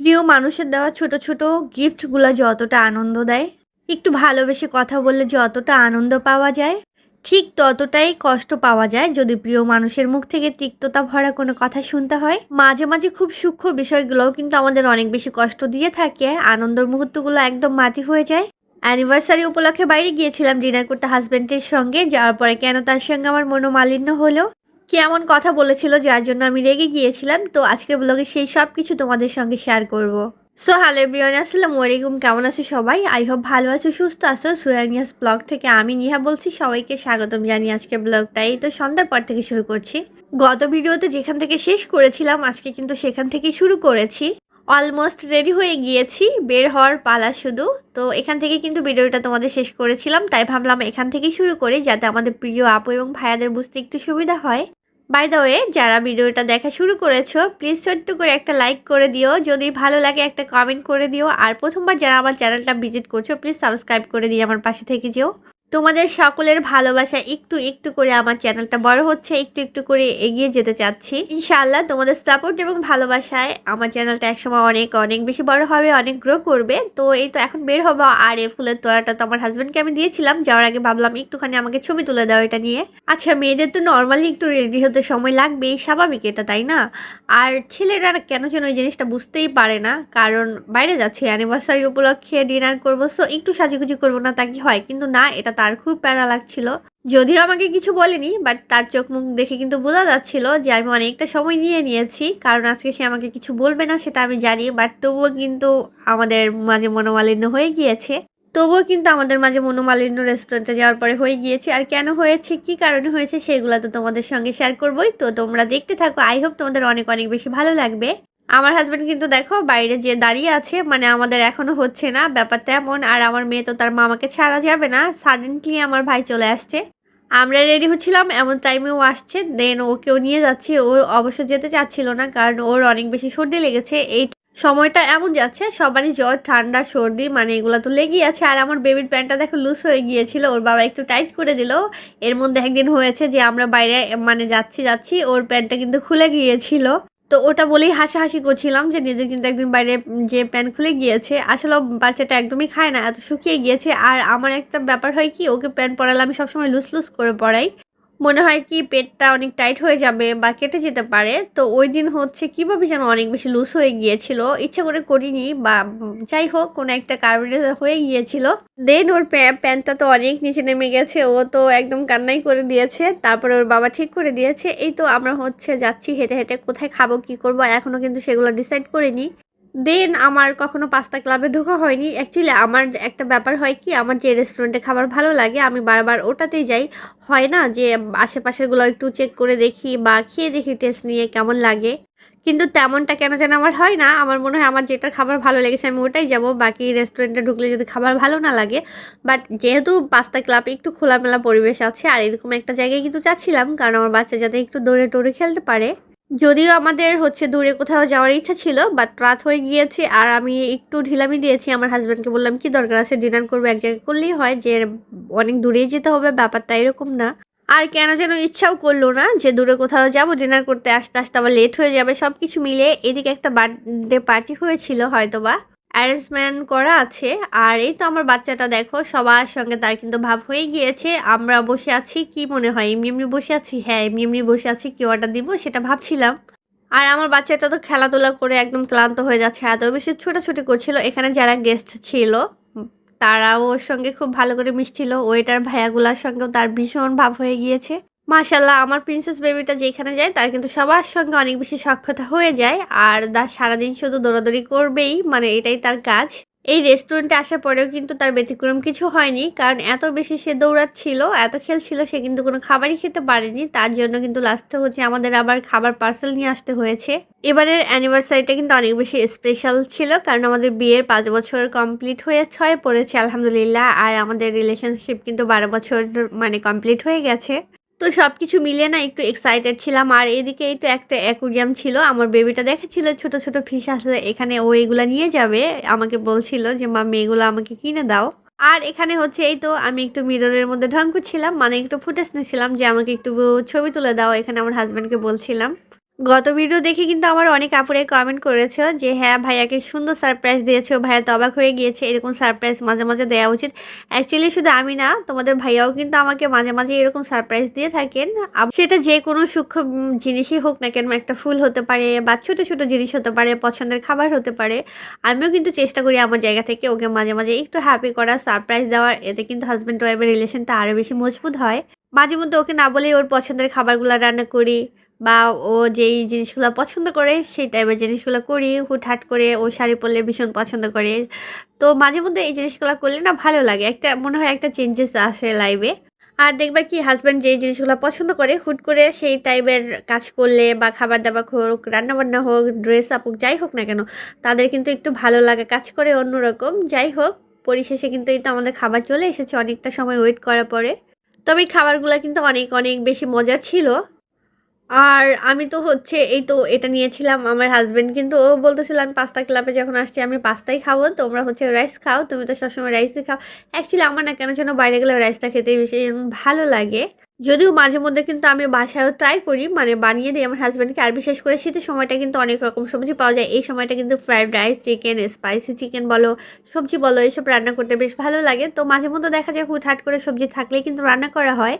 প্রিয় মানুষের দেওয়া ছোট ছোট গিফটগুলো যতটা আনন্দ দেয়? একটু ভালোবেসে কথা বললে যতটা আনন্দ পাওয়া যায়? ঠিক ততটাই কষ্ট পাওয়া যায় যদি প্রিয় মানুষের মুখ থেকে তিক্ততা ভরা কোনো কথা শুনতে হয়। মাঝে মাঝে খুব সূক্ষ্ম বিষয়গুলোও কিন্তু আমাদের অনেক বেশি কষ্ট দিয়ে থাকে। আনন্দের মুহূর্তগুলো একদম মাটি হয়ে যায়। অ্যানিভার্সারি উপলক্ষে বাইরে গিয়েছিলাম ডিনার করতে হাজব্যান্ডের সঙ্গে। যাওয়ার পরে কেন তার সঙ্গে আমার মনোমালিন্য হলো? কেমন কথা বলেছিল যার জন্য আমি রেগে গিয়েছিলাম? তো আজকে ব্লগে সেই সব কিছু তোমাদের সঙ্গে শেয়ার করব। সো হ্যালো এভরিওয়ান আসসালামু আলাইকুম। কেমন আছো সবাই? আই হোপ ভালো আছো, সুস্থ আছো। সুয়ানিয়াস ব্লগ থেকে আমি নিহা বলছি। সবাইকে স্বাগতম জানি আজকে ব্লগটা এই তো সন্ধ্যার পর থেকে শুরু করছি। গত ভিডিওতে যেখান থেকে শেষ করেছিলাম, আজকে কিন্তু সেখান থেকেই শুরু করেছি। অলমোস্ট রেডি হয়ে গিয়েছি, বের হওয়ার পালা শুধু। তো এখান থেকে কিন্তু ভিডিওটা তোমাদের শেষ করেছিলাম। তাই ভাবলাম এখান থেকেই শুরু করি, যাতে আমাদের প্রিয় আপু এবং ভাইয়াদের বুঝতে একটু সুবিধা হয়। বাই দ্য ওয়ে যারা ভিডিওটা দেখা শুরু করেছ প্লিজ ছোট্ট করে একটা লাইক করে দিও। যদি ভালো লাগে, একটা কমেন্ট করে দিও। আর প্রথমবার যারা আমার চ্যানেলটা ভিজিট করছ প্লিজ সাবস্ক্রাইব করে দিয়ে আমার পাশে থেকে যেও। তোমাদের সকলের ভালোবাসা একটু একটু করে আমার চ্যানেলটা বড় হচ্ছে, একটু একটু করে এগিয়ে যেতে চাচ্ছি। ইনশাআল্লাহ তোমাদের সাপোর্ট এবং ভালোবাসায় আমার চ্যানেলটা একসময় অনেক অনেক বেশি বড় হবে, অনেক গ্রো করবে। তো এই তো এখন বের হব আর এ ফুলের তোড়াটা তো আমার হাজব্যান্ডকে আমি দিয়েছিলাম, যাওয়ার আগে ভাবলাম একটুখানি আমাকে ছবি তুলে দাও এটা নিয়ে। আচ্ছা মেয়েদের তো নর্মালি একটু রেডি হতে সময় লাগবেই, স্বাভাবিক এটা, তাই না? আর ছেলেরা কেন যেন ওই জিনিসটা বুঝতেই পারে না, কারণ বাইরে যাচ্ছে অ্যানিভার্সারি উপলক্ষে ডিনার করব সো একটু সাজুগুজি করব না তা কি হয়? কিন্তু না, এটা তার খুব প্যারা লাগছিল। যদিও আমাকে কিছু বলেনি বাট তার চোখ মুখ দেখে কিন্তু বোঝা যাচ্ছিল যে আমি অনেকটা সময় নিয়ে নিয়েছি, কারণ আজকে সে আমাকে কিছু বলবে না সেটা আমি জানি বাট তবুও কিন্তু আমাদের মাঝে মনোমালিন্য হয়ে গিয়েছে। তবুও কিন্তু আমাদের মাঝে মনোমালিন্য রেস্টুরেন্টে যাওয়ার পরে হয়ে গিয়েছে। আর কেন হয়েছে, কি কারণে হয়েছে, সেগুলো তো তোমাদের সঙ্গে শেয়ার করবোই। তো তোমরা দেখতে থাকো। আই হোপ তোমাদের অনেক অনেক বেশি ভালো লাগবে। আমার হাজব্যান্ড কিন্তু দেখো বাইরে যে দাঁড়িয়ে আছে মানে আমাদের এখনও হচ্ছে না, ব্যাপারটা এমন। আর আমার মেয়ে তো তার মামাকে ছাড়া যাবে না। সাডেনলি আমার ভাই চলে আসছে। আমরা রেডি হচ্ছিলাম, এমন টাইমেও আসছে। দেন ওকেও নিয়ে যাচ্ছি। ও অবশ্য যেতে চাচ্ছিল না, কারণ ওর অনেক বেশি সর্দি লেগেছে। এই সময়টা এমন যাচ্ছে, সবারই জ্বর, ঠান্ডা, সর্দি মানে এগুলো তো লেগেই আছে। আর আমার বেবির প্যান্টটা দেখো লুজ হয়ে গিয়েছিল, ওর বাবা একটু টাইট করে দিল। এর মধ্যে একদিন হয়েছে যে আমরা বাইরে মানে যাচ্ছি যাচ্ছি, ওর প্যান্টটা কিন্তু খুলে গিয়েছিল। তো ওটা বলেই হাসাহাসি করছিলাম যে নিজে কিন্তু একদিন বাইরে যে প্যান খুলে গিয়েছে, আসলে বাচ্চাটা একদমই খায় না, এত শুকিয়ে গিয়েছে। আর আমার একটা ব্যাপার হয় কি, ওকে প্যান পরালে আমি সবসময় লুস লুস করে পরাই। মনে হয় কি পেটটা অনেক টাইট হয়ে যাবে বা কেটে যেতে পারে। তো ওই দিন হচ্ছে কীভাবে যেন অনেক বেশি লুজ হয়ে গিয়েছিল। ইচ্ছা করে করিনি বা যাই হোক, কোনো একটা কারণে হয়ে গিয়েছিল। দেন ওর প্যান্টটা তো অনেক নিচে নেমে গেছে। ও তো একদম কান্নাই করে দিয়েছে। তারপরে ওর বাবা ঠিক করে দিয়েছে। এই তো আমরা হচ্ছে যাচ্ছি হেঁটে হেঁটে কোথায় খাব, কি করব এখনও কিন্তু সেগুলো ডিসাইড করিনি। দেন আমার কখনো পাস্তা ক্লাবে ঢোকা হয়নি। অ্যাকচুয়ালি আমার একটা ব্যাপার হয় কি, আমার যে রেস্টুরেন্টে খাবার ভালো লাগে, আমি বারবার ওটাতেই যাই। হয় না যে আশেপাশেগুলো একটু চেক করে দেখি বা খেয়ে দেখি টেস্ট নিয়ে কেমন লাগে। কিন্তু তেমনটা কেন যেন আমার হয় না। আমার মনে হয় আমার যেটা খাবার ভালো লেগেছে আমি ওটাই যাব। বাকি রেস্টুরেন্টে ঢুকলে যদি খাবার ভালো না লাগে। বাট যেহেতু পাস্তা ক্লাবে একটু খোলামেলা পরিবেশ আছে, আর এরকম একটা জায়গায় কিন্তু চাচ্ছিলাম কারণ আমার বাচ্চা যাতে একটু দৌড়ে টোড়ে খেলতে পারে। যদিও আমাদের হচ্ছে দূরে কোথাও যাওয়ার ইচ্ছা ছিল বাট রাত হয়ে গিয়েছে আর আমি একটু ঢিলামি দিয়েছি। আমার হাজব্যান্ডকে বললাম, কি দরকার আছে? ডিনার করব এক জায়গায়? করলেই হয় যে, অনেক দূরেই যেতে হবে, ব্যাপারটা এরকম না। আর কেন যেন ইচ্ছাও করল না যে, দূরে কোথাও যাব ডিনার করতে আসতে আসতে আবার লেট হয়ে যাবে। সব কিছু মিলে এদিকে একটা বার্থডে পার্টি হয়েছিল হয়তো বা অ্যারেঞ্জমেন্ট করা আছে। আর এই তো আমার বাচ্চাটা দেখো, সবার সঙ্গে তার কিন্তু ভাব হয়ে গিয়েছে। আমরা বসে আছি, কি মনে হয়, এমনি এমনি বসে আছি? হ্যাঁ এমনি এমনি বসে আছি, কি অর্ডার দিব? সেটা ভাবছিলাম। আর আমার বাচ্চাটা তো খেলাধুলা করে একদম ক্লান্ত হয়ে যাচ্ছে, এত বেশি ছোটাছুটি করছিল। এখানে যারা গেস্ট ছিল, তারাও ওর সঙ্গে খুব ভালো করে মিশছিল। ওয়েটার ভাইয়াগুলার সঙ্গেও তার ভীষণ ভাব হয়ে গিয়েছে। মাশাল্লাহ আমার প্রিন্সেস বেবিটা যেখানে যায়, তার কিন্তু সবার সঙ্গে অনেক বেশি সক্ষতা হয়ে যায় আর তার সারাদিন শুধু দৌড়াদৌড়ি করবেই মানে এটাই তার কাজ। এই রেস্টুরেন্টে আসার পরেও কিন্তু তার ব্যতিক্রম কিছু হয়নি, কারণ এত বেশি সে দৌড়াচ্ছিল, এত খেলছিল, সে কিন্তু কোনো খাবারই খেতে পারেনি, তার জন্য কিন্তু লাস্টে হচ্ছে আমাদের আবার খাবার পার্সেল নিয়ে আসতে হয়েছে। এবারের অ্যানিভার্সারিটা কিন্তু অনেক বেশি স্পেশাল ছিল, কারণ আমাদের বিয়ের পাঁচ বছর কমপ্লিট হয়ে ছয় পড়েছে, আলহামদুলিল্লাহ, আর আমাদের রিলেশনশিপ কিন্তু বারো বছর মানে কমপ্লিট হয়ে গেছে। তো সব কিছু মিলে না একটু এক্সাইটেড ছিলাম। আর এদিকে এই তো একটা অ্যাকুরিয়াম ছিল, আমার বেবিটা দেখেছিল, ছোট ছোট ফিশ আসলে এখানে ও এগুলা নিয়ে যাবে। আমাকে বলছিল যে, মা, মেয়েগুলো আমাকে কিনে দাও। আর এখানে হচ্ছে এই তো আমি একটু মিররের মধ্যে ঢং করছিলাম মানে একটু ফুটেজ নিয়েছিলাম যে, আমাকে একটু ছবি তুলে দাও। এখানে আমার হাজব্যান্ডকে বলছিলাম। গত ভিডিও দেখে কিন্তু আমার অনেক আপুরাই কমেন্ট করেছ যে হ্যাঁ ভাইয়াকে সুন্দর সারপ্রাইজ দিয়েছ। ভাইয়া তো অবাক হয়ে গিয়েছে, এরকম সারপ্রাইজ মাঝে মাঝে দেওয়া উচিত। অ্যাকচুয়ালি শুধু আমি না, তোমাদের ভাইয়াও কিন্তু আমাকে মাঝে মাঝে এরকম সারপ্রাইজ দিয়ে থাকেন। সেটা যে কোনো সূক্ষ্ম জিনিসই হোক না কেন, একটা ফুল হতে পারে বা ছোট ছোট জিনিস হতে পারে, পছন্দের খাবার হতে পারে। আমিও কিন্তু চেষ্টা করি আমার জায়গা থেকে ওকে মাঝে মাঝে একটু হ্যাপি করা সারপ্রাইজ দেওয়ার। এতে কিন্তু হাজব্যান্ড ওয়াইফের রিলেশনটা আরও বেশি মজবুত হয়। মাঝে মধ্যে ওকে না বলেই ওর পছন্দের খাবারগুলো রান্না করি। বা ও যেই জিনিসগুলো পছন্দ করে, সেই টাইপের জিনিসগুলো করি। হুটহাট করে ও শাড়ি পরলে ভীষণ পছন্দ করে। তো মাঝে মধ্যে এই জিনিসগুলো করলে না ভালো লাগে। একটা মনে হয় একটা চেঞ্জেস আসে লাইফে আর দেখবা কি হাজব্যান্ড যে জিনিসগুলো পছন্দ করে, হুট করে সেই টাইপের কাজ করলে বা খাবার দাবার হোক, রান্নাবান্না হোক ড্রেস আপ হোক, যাই হোক না কেন, তাদের কিন্তু একটু ভালো লাগে কাজ করে অন্যরকম। যাই হোক, পরিশেষে কিন্তু এই তো আমাদের খাবার চলে এসেছে। অনেকটা সময় ওয়েট করার পরে। তবে খাবারগুলো কিন্তু অনেক অনেক বেশি মজা ছিল। আর আমি তো হচ্ছে এই তো এটা নিয়েছিলাম আমার হাজব্যান্ড কিন্তু ও বলতেছিল, আমি পাস্তা ক্লাবে যখন আসছি আমি পাস্তাই খাব, তোমরা হচ্ছে রাইস খাও, তুমি তো সবসময় রাইসই খাও। অ্যাকচুয়ালি আমার না কেন যেন বাইরে গেলে রাইসটা খেতে বেশি ভালো লাগে। যদিও মাঝে মধ্যে কিন্তু আমি বাসায়ও ট্রাই করি মানে বানিয়ে দিই আমার হাজব্যান্ডকে আর বিশেষ করে শীতের সময়টা কিন্তু অনেক রকম সবজি পাওয়া যায়। এই সময়টা কিন্তু fried rice chicken spicy chicken বলো, সবজি বলো, এইসব রান্না করতে বেশ ভালো লাগে। তো মাঝে মধ্যে দেখা যায় হুটহাট করে সবজি থাকলেই কিন্তু রান্না করা হয়।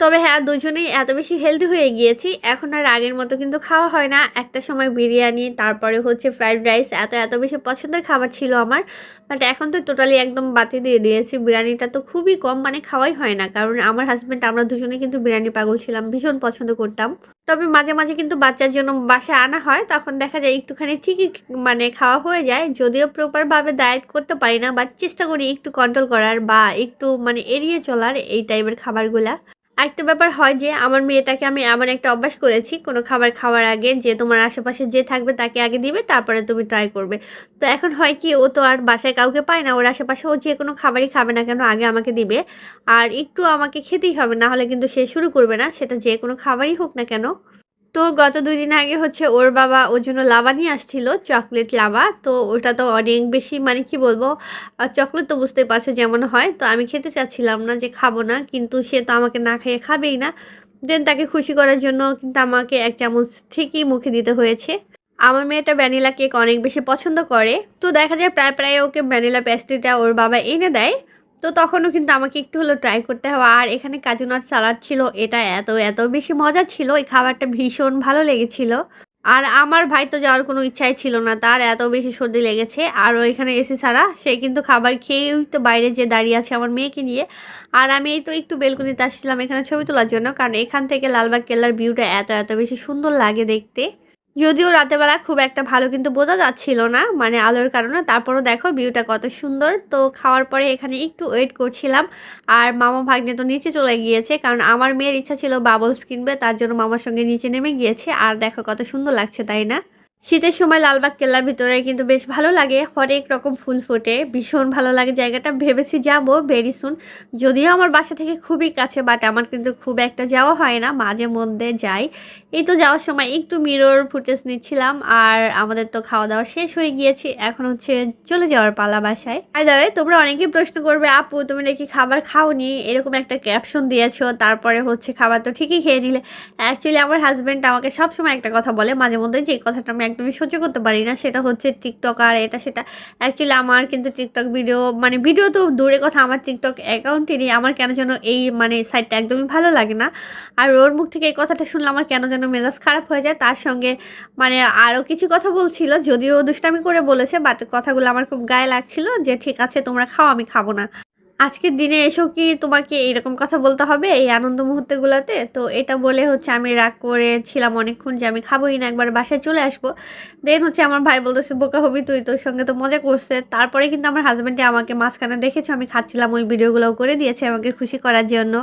তবে হ্যাঁ দুজনেই এত বেশি হেলদি হয়ে গিয়েছি। এখন আর আগের মতো কিন্তু খাওয়া হয় না। একটা সময় বিরিয়ানি, তারপরে হচ্ছে ফ্রাইড রাইস এত এত বেশি পছন্দের খাবার ছিল আমার। বাট এখন তো টোটালি একদম বাতি দিয়ে দিয়েছি। বিরিয়ানিটা তো খুবই কম মানে খাওয়াই হয় না। কারণ আমার হাজব্যান্ড আমরা দুজনে কিন্তু বিরিয়ানি পাগল ছিলাম, ভীষণ পছন্দ করতাম। তবে মাঝে মাঝে কিন্তু বাচ্চার জন্য বাসায় আনা হয়। তখন দেখা যায় একটুখানি ঠিকই মানে খাওয়া হয়ে যায়। যদিও প্রপারভাবে ডায়েট করতে পারি না বাট চেষ্টা করি একটু কন্ট্রোল করার বা একটু মানে এড়িয়ে চলার এই টাইপের খাবারগুলা। আরেকটা ব্যাপার হয় যে, আমার মেয়েটাকে আমি এমন একটা অভ্যাস করেছি, কোনো খাবার খাওয়ার আগে যে তোমার আশেপাশে যে থাকবে তাকে আগে দিবে, তারপরে তুমি ট্রাই করবে। তো এখন হয় কি, ও তো আর বাসায় কাউকে পায় না, ওর আশেপাশে ও যে কোনো খাবারই খাবে না কেন, আগে আমাকে দিবে। আর একটু আমাকে খেতেই হবে, না হলে কিন্তু সে শুরু করবে না, সেটা যে কোনো খাবারই হোক না কেন। তো গত দুই দিন আগে হচ্ছে ওর বাবা ওর জন্য লাভা নিয়ে আসছিল, চকলেট লাভা তো ওটা তো অনেক বেশি মানে কি বলব চকলেট তো বুঝতে পারছ যেমন হয়। তো আমি খেতে চাচ্ছিলাম না যে খাব না, কিন্তু সে তো আমাকে না খাইয়ে খাবেই না। দেন তাকে খুশি করার জন্য কিন্তু আমাকে এক চামচ ঠিকই মুখে দিতে হয়েছে। আমার মেয়েটা ভ্যানিলা কেক অনেক বেশি পছন্দ করে। তো দেখা যায় প্রায় প্রায় ওকে ভ্যানিলা পেস্ট্রিটা ওর বাবা এনে দেয়। তো তখনও কিন্তু আমাকে একটু হলো ট্রাই করতে হবে। আর এখানে কাজু নাট সালাড ছিল, এটা এত এত বেশি মজা ছিল, এই খাবারটা ভীষণ ভালো লেগেছিল। আর আমার ভাই তো যাওয়ার কোনো ইচ্ছাই ছিল না, তার এত বেশি সর্দি লেগেছে। আর ও এখানে এসে ছাড়া, সে কিন্তু খাবার খেয়েই তো বাইরে যে দাঁড়িয়ে আছে আমার মেয়েকে নিয়ে। আর আমি এই তো একটু বেলকুনিতে আসছিলাম এখানে ছবি তোলার জন্য, কারণ এখান থেকে লালবাগ কেল্লার ভিউটা এত এত বেশি সুন্দর লাগে দেখতে। যদিও রাতেরবেলা খুব একটা ভালো কিন্তু বোঝা যাচ্ছিল না মানে আলোর কারণে। তারপরও দেখো ভিউটা কত সুন্দর। তো খাওয়ার পরে এখানে একটু ওয়েট করছিলাম। আর মামা ভাগ্নে তো নিচে চলে গিয়েছে, কারণ আমার মেয়ের ইচ্ছা ছিল বাবলস কিনবে, তার জন্য মামার সঙ্গে নিচে নেমে গিয়েছে। আর দেখো কত সুন্দর লাগছে, তাই না? শীতের সময় লালবাগ কেল্লার ভিতরে কিন্তু বেশ ভালো লাগে। হরেক রকম ফুল ফোটে। ভীষণ ভালো লাগে জায়গাটা। ভেবেছি যাব ভেরি সুন যদিও আমার বাসা থেকে খুবই কাছে বাট আমার কিন্তু খুব একটা যাওয়া হয় না। মাঝে মধ্যে যাই। এই তো যাওয়ার সময় একটু মিরর ফুটেজ নিচ্ছিলাম আর আমাদের তো খাওয়া দাওয়া শেষ হয়ে গিয়েছে। এখন হচ্ছে চলে যাওয়ার পালা বাসায়। আর দাদা তোমরা অনেকেই প্রশ্ন করবে, আপু, তুমি নাকি খাবার খাওনি? এরকম একটা ক্যাপশন দিয়েছ। তারপরে হচ্ছে খাবার তো ঠিকই খেয়ে নিলে। অ্যাকচুয়ালি আমার হাজব্যান্ড আমাকে সবসময় একটা কথা বলে। মাঝে মধ্যে যে কথাটা আমি একদমই সহ্য করতে পারি না। সেটা হচ্ছে টিকটক আর এটা সেটা। অ্যাকচুয়ালি আমার কিন্তু টিকটক ভিডিও মানে ভিডিও তো দূরে কথা, আমার টিকটক অ্যাকাউন্টেরই আমার কেন যেন এই মানে সাইটটা একদমই ভালো লাগে না। আর ওর মুখ থেকে এই কথাটা শুনলে আমার কেন যেন মেজাজ খারাপ হয়ে যায়। তার সঙ্গে মানে আরও কিছু কথা বলছিল, যদিও দুষ্টামি করে বলেছে বাট কথাগুলো আমার খুব গায়ে লাগছিল যে, ঠিক আছে, তোমরা খাও, আমি খাব না। আজকের দিনে এসো কি তোমাকে এরকম কথা বলতে হবে এই আনন্দ মুহূর্তগুলোতে? তো এটা বলে হচ্ছে আমি রাগ করেছিলাম অনেকক্ষণ যে আমি খাবোই না, একবার বাসায় চলে আসব। দেন হচ্ছে আমার ভাই বলতেছে, বোকা হবি তুই, তোর সঙ্গে তো মজা করছে। তারপরে কিন্তু আমার হাজব্যান্ডে আমাকে মাঝখানে দেখেছ, আমি খাচ্ছিলাম, ওই ভিডিওগুলোও করে দিয়েছে আমাকে খুশি করার জন্য।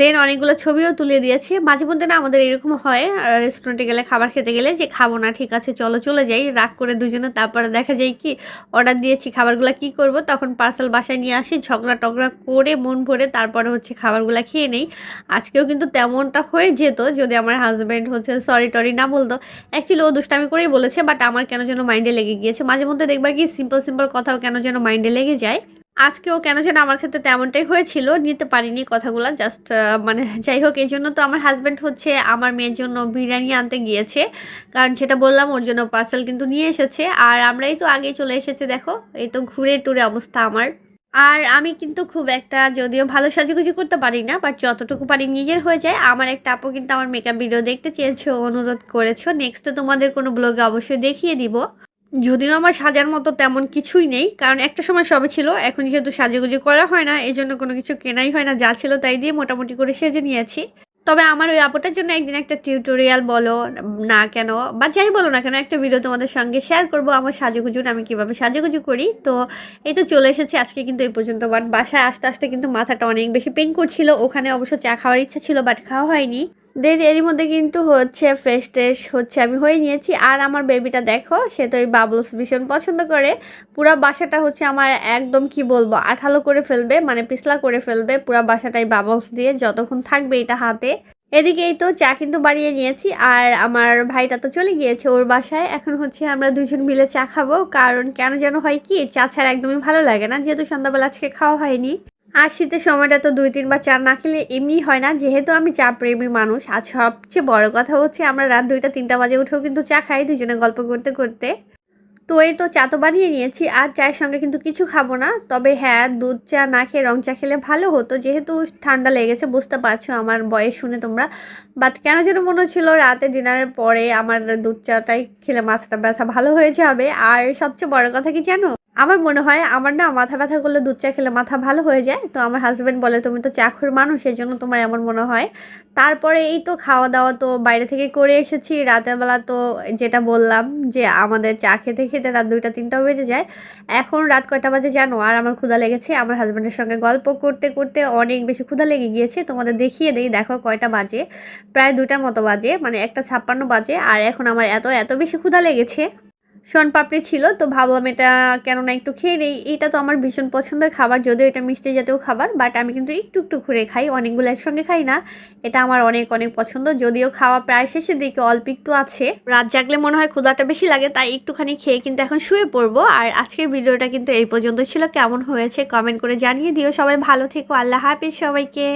দেন অনেকগুলো ছবিও তুলে দিয়েছে। মাঝে মধ্যে না আমাদের এরকম হয় রেস্টুরেন্টে গেলে, খাবার খেতে গেলে যে, খাব না, ঠিক আছে, চলো, চলে যাই। রাগ করে দুজনে তারপরে দেখা যায় কি অর্ডার দিয়েছি, খাবারগুলো কি করব? তখন পার্সেল বাসায় নিয়ে আসি, ঝগড়া টগড়া করে মন ভরে তারপরে হচ্ছে খাবারগুলো খেয়ে নেই। আজকেও কিন্তু তেমনটা হয়ে যেত, যদি আমার হাজব্যান্ড হচ্ছে সরি টরি না বলতো। অ্যাকচুয়ালি ও দুষ্টামি করেই বলেছে বাট আমার কেন যেন মাইন্ডে লেগে গিয়েছে। মাঝে মধ্যে দেখবা কি সিম্পল সিম্পল কথাও কেন যেন মাইন্ডে লেগে যায়। আজকেও কেন যেন আমার ক্ষেত্রে তেমনটাই হয়েছিল, নিতে পারিনি কথাগুলো জাস্ট মানে যাই হোক, এই জন্য তো আমার হাজব্যান্ড হচ্ছে আমার মেয়ের জন্য বিরিয়ানি আনতে গিয়েছে, কারণ সেটা বললাম ওর জন্য পার্সেল কিন্তু নিয়ে এসেছে, আর আমরাই তো আগেই চলে এসেছি, দেখো, এই তো ঘুরে টুরে অবস্থা আমার। আর আমি কিন্তু খুব একটা যদিও ভালো সাজুগুজু করতে পারি না বাট যতটুকু পারি নিজের হয়ে যায়, আমার একটা আপু কিন্তু আমার মেকআপ ভিডিও দেখতে চেয়েছো, অনুরোধ করেছ নেক্সট তোমাদের কোনো ব্লগে অবশ্যই দেখিয়ে দিব। যদিও আমার সাজার মতো তেমন কিছুই নেই, কারণ একটা সময় সবে ছিল, এখন যেহেতু সাজুগুজু করা হয় না এই জন্য কোনো কিছু কেনাই হয় না, যা ছিল তাই দিয়ে মোটামুটি করে সেজে নিয়েছি। তবে আমার ওই আপুটার জন্য একদিন একটা টিউটোরিয়াল বলো, না কেন, বা যাই বলো না কেন, একটা ভিডিও তোমাদের সঙ্গে শেয়ার করব, আমার সাজুগুজুর আমি কীভাবে সাজুগুজু করি। তো এই তো চলে এসেছি, আজকে কিন্তু এই পর্যন্ত বাট বাসায় আস্তে আস্তে কিন্তু মাথাটা অনেক বেশি পেন করছিল, ওখানে অবশ্য চা খাওয়ার ইচ্ছা ছিল বাট খাওয়া হয়নি। দেন এরই মধ্যে কিন্তু হচ্ছে ফ্রেশ ট্রেশ হচ্ছে, আমি হয়ে নিয়েছি। আর আমার বেবিটা দেখো, সে তো ওই বাবলস ভীষণ পছন্দ করে। পুরা বাসাটা হচ্ছে আমার একদম কি বলব, আঠালো করে ফেলবে মানে পিছলা করে ফেলবে পুরা বাসাটাই বাবলস দিয়ে, যতক্ষণ থাকবে এটা হাতে। এদিকে এই তো চা কিন্তু বাড়িয়ে নিয়েছি, আর আমার ভাইটা তো চলে গিয়েছে ওর বাসায়। এখন হচ্ছে আমরা দুজন মিলে চা খাব, কারণ কেন যেন হয় কি, চা ছাড়া একদমই ভালো লাগে না, যেহেতু সন্ধ্যাবেলা আজকে খাওয়া হয়নি। আর শীতের সময়টা তো দুই তিনবার চা না খেলে এমনি হয় না। যেহেতু আমি চা প্রেমী মানুষ, আর সবচেয়ে বড় কথা হচ্ছে আমরা রাত দুইটা তিনটা বাজে উঠেও কিন্তু চা খাই দুজনে গল্প করতে করতে। তো এই তো চা তো বানিয়ে নিয়েছি, আর চায়ের সঙ্গে কিন্তু কিছু খাব না। তবে হ্যাঁ দুধ চা না খেয়ে রং চা খেলে ভালো হতো। যেহেতু ঠান্ডা লেগেছে, বুঝতে পারছ আমার বয়স শুনে তোমরা। বাট কেন যেন মনে হচ্ছিল রাতে ডিনারের পরে আমার দুধ চাটাই খেলে মাথাটা ব্যথা ভালো হয়ে যাবে। আর সবচেয়ে বড় কথা কি জানো? আমার মনে হয় আমার না মাথা ব্যথা করলে দুধ চা খেলে মাথা ভালো হয়ে যায়। তো আমার হাজব্যান্ড বলে, তুমি তো চাখুর মানুষ এই জন্য তোমার এমন মনে হয়। তারপরে এই তো খাওয়া দাওয়া তো বাইরে থেকে করে এসেছি। রাতের বেলা তো যেটা বললাম যে, আমাদের চা খেতে খেতে রাত দুইটা, তিনটা বেজে যায়। এখন রাত কয়টা বাজে জানো? আর আমার ক্ষুধা লেগেছে। আমার হাজব্যান্ডের সঙ্গে গল্প করতে করতে অনেক বেশি ক্ষুধা লেগে গিয়েছে। তোমাদের দেখিয়ে দেই, দেখো কয়টা বাজে। প্রায় দুটার মতো বাজে মানে একটা ছাপ্পান্ন বাজে। আর এখন আমার এত এত বেশি ক্ষুধা লেগেছে। শন, পাপড়ি ছিল, তো ভাবলাম এটা কেননা একটু খেয়ে নেই। এটা তো আমার ভীষণ পছন্দের খাবার, যদিও এটা মিষ্টি জাতীয় খাবার বাট আমি কিন্তু একটু একটু ঘুরে খাই, অনেকগুলো একসঙ্গে খাই না। এটা আমার অনেক অনেক পছন্দ, যদিও খাওয়া প্রায় শেষের দিকে অল্প একটু আছে। রাত জাগলে মনে হয় ক্ষুদাটা বেশি লাগে, তাই একটুখানি খেয়ে কিন্তু এখন শুয়ে পড়ব। আর আজকের ভিডিওটা কিন্তু এই পর্যন্ত ছিল, কেমন হয়েছে কমেন্ট করে জানিয়ে দিও। সবাই ভালো থেকো, আল্লাহ হাফিজ সবাইকে।